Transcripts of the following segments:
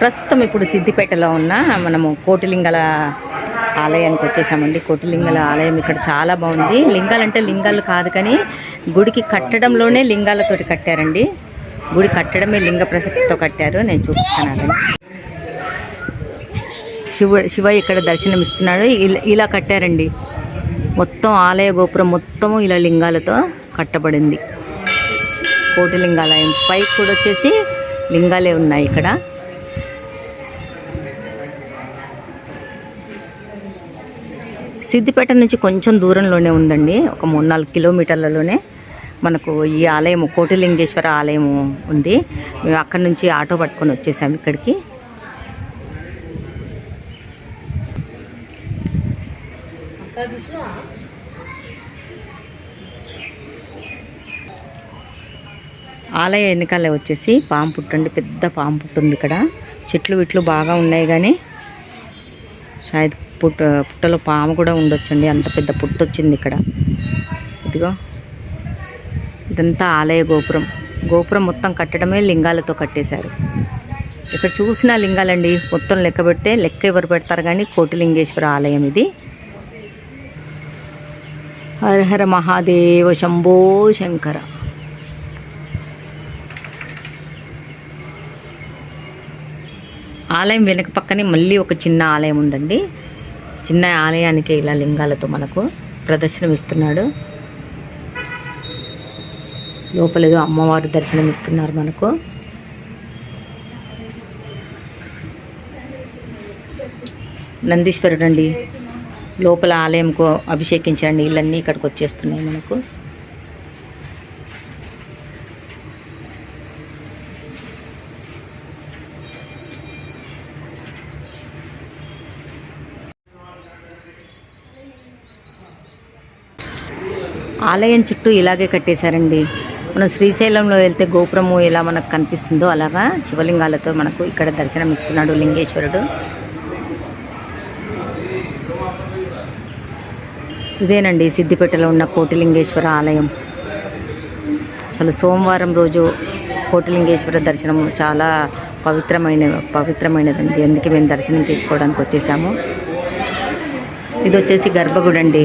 ప్రస్తుతం ఇప్పుడు సిద్దిపేటలో ఉన్న మనము కోటిలింగల ఆలయానికి వచ్చేసామండి. కోటిలింగల ఆలయం ఇక్కడ చాలా బాగుంది. లింగాలు అంటే లింగాలు కాదు కానీ గుడికి కట్టడంలోనే లింగాలతోటి కట్టారండి. గుడి కట్టడమే లింగ ప్రసక్తితో కట్టారు. నేను చూపిస్తున్నాను. శివ శివ ఇక్కడ దర్శనం ఇస్తున్నాడు ఇలా ఇలా కట్టారండి. మొత్తం ఆలయ గోపురం మొత్తము ఇలా లింగాలతో కట్టబడింది. కోటి లింగాలయం పైకి కూడా వచ్చేసి లింగాలే ఉన్నాయి ఇక్కడ. సిద్దిపేట నుంచి కొంచెం దూరంలోనే ఉందండి. ఒక మూడు నాలుగు కిలోమీటర్లలోనే మనకు ఈ ఆలయం కోటిలింగేశ్వర ఆలయం ఉంది. మేము అక్కడి నుంచి ఆటో పట్టుకొని వచ్చేసాము ఇక్కడికి. ఆలయ వెనకాల వచ్చేసి పాము పుట్టండి పెద్ద పాము పుట్టుంది ఇక్కడ. చెట్లు విట్లు బాగా ఉన్నాయి కానీ షాయద్ పుట్ట పుట్టలో పాము కూడా ఉండొచ్చండి. అంత పెద్ద పుట్టు వచ్చింది ఇక్కడ. ఇదిగో. ఇదంతా ఆలయ గోపురం. గోపురం మొత్తం కట్టడమే లింగాలతో కట్టేశారు. ఇక్కడ చూసిన లింగాలండి మొత్తం లెక్క పెడితే లెక్క ఎవరు పెడతారు కానీ కోటిలింగేశ్వర ఆలయం ఇది. హరహర మహాదేవ శంభో శంకర. ఆలయం వెనక పక్కనే మళ్ళీ ఒక చిన్న ఆలయం ఉందండి. చిన్న ఆలయానికి ఇలా లింగాలతో మనకు ప్రదర్శనం ఇస్తున్నాడు లోపలేదో అమ్మవారు దర్శనం ఇస్తున్నారు మనకు. నందీశ్వరుడు అండి లోపల ఆలయంకు అభిషేకించండి. ఇళ్ళన్నీ ఇక్కడికి వచ్చేస్తున్నాయి మనకు. ఆలయం చుట్టూ ఇలాగే కట్టేశారండి. మనం శ్రీశైలంలో వెళ్తే గోపురము ఎలా మనకు కనిపిస్తుందో అలాగా శివలింగాలతో మనకు ఇక్కడ దర్శనం ఇస్తున్నాడు లింగేశ్వరుడు. ఇదేనండి సిద్దిపేటలో ఉన్న కోటిలింగేశ్వర ఆలయం. అసలు సోమవారం రోజు కోటిలింగేశ్వర దర్శనం చాలా పవిత్రమైన పవిత్రమైనదండి. అందుకే మేము దర్శనం చేసుకోవడానికి వచ్చేసాము. ఇది వచ్చేసి గర్భగుడి అండి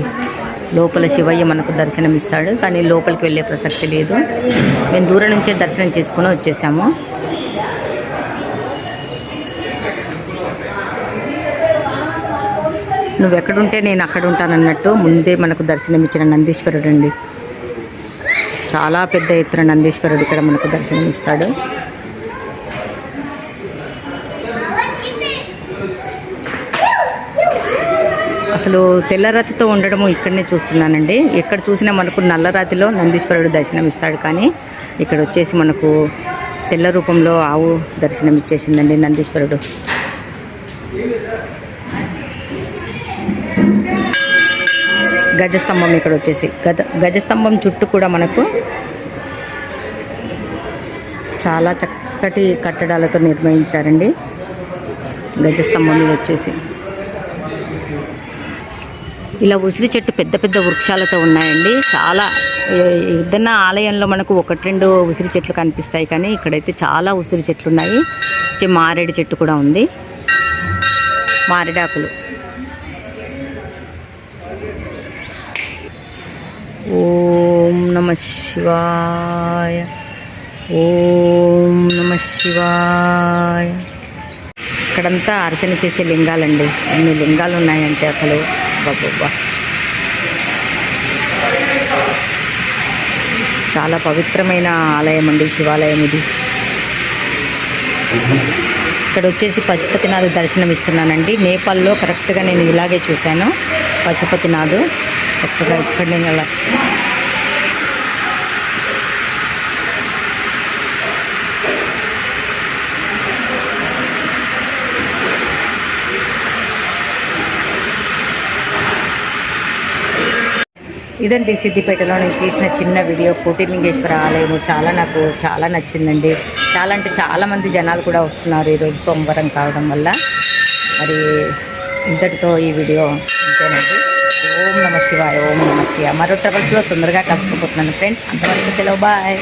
లోపల శివయ్య మనకు దర్శనం ఇస్తాడు కానీ లోపలికి వెళ్ళే ప్రసక్తి లేదు. మేము దూరం నుంచే దర్శనం చేసుకుని వచ్చేసాము. నువ్వు ఎక్కడుంటే నేను అక్కడ ఉంటానన్నట్టు ముందే మనకు దర్శనం ఇచ్చిన నందీశ్వరుడు అండి చాలా పెద్ద ఎత్తున నందీశ్వరుడు ఇక్కడ మనకు దర్శనం అసలు తెల్లరాతితో ఉండడము ఇక్కడనే చూస్తున్నానండి. ఎక్కడ చూసినా మనకు నల్లరాతిలో నందీశ్వరుడు దర్శనం ఇస్తాడు కానీ ఇక్కడ వచ్చేసి మనకు తెల్ల రూపంలో ఆవు దర్శనం ఇచ్చేసిందండి నందీశ్వరుడు. గజస్తంభం ఇక్కడ వచ్చేసి. గజ గజస్తంభం చుట్టూ కూడా మనకు చాలా చక్కటి కట్టడాలతో నిర్మించారండి. గజస్తంభం మీద వచ్చేసి. ఇలా ఉసిరి చెట్టు పెద్ద పెద్ద వృక్షాలతో ఉన్నాయండి. చాలా ఏ- ఏదైనా ఆలయంలో మనకు ఒకటి రెండు ఉసిరి చెట్లు కనిపిస్తాయి కానీ ఇక్కడైతే చాలా ఉసిరి చెట్లు ఉన్నాయి. మారేడు చెట్టు కూడా ఉంది. మారేడాకులు. ఓం నమ శివాయ. ఓం నమ శివాయ. ఇక్కడంతా అర్చన చేసే లింగాలండి. ఎన్ని లింగాలు ఉన్నాయంటే అసలు. బాబా చాలా పవిత్రమైన ఆలయం అండి శివాలయం ఇది. ఇక్కడ వచ్చేసి పశుపతినాథ్ దర్శనం ఇస్తున్నానండి నేపాల్లో కరెక్ట్గా నేను ఇలాగే చూశాను. పశుపతినాథ్. చక్కగా ఇక్కడ నేను అలా ఇదండి సిద్దిపేటలో నేను తీసిన చిన్న వీడియో కోటిలింగేశ్వర ఆలయము. చాలా నాకు చాలా నచ్చిందండి. చాలా అంటే చాలామంది జనాలు కూడా వస్తున్నారు ఈరోజు సోమవారం కావడం వల్ల. మరి ఇంతటితో ఈ వీడియో అంతేనండి ఓం నమ శివాయ ఓం నమ శివ మరో ట్రబుల్స్లో తొందరగా కలుసుకుపోతున్నాను ఫ్రెండ్స్. అంతవరకు సెలవు బాయ్.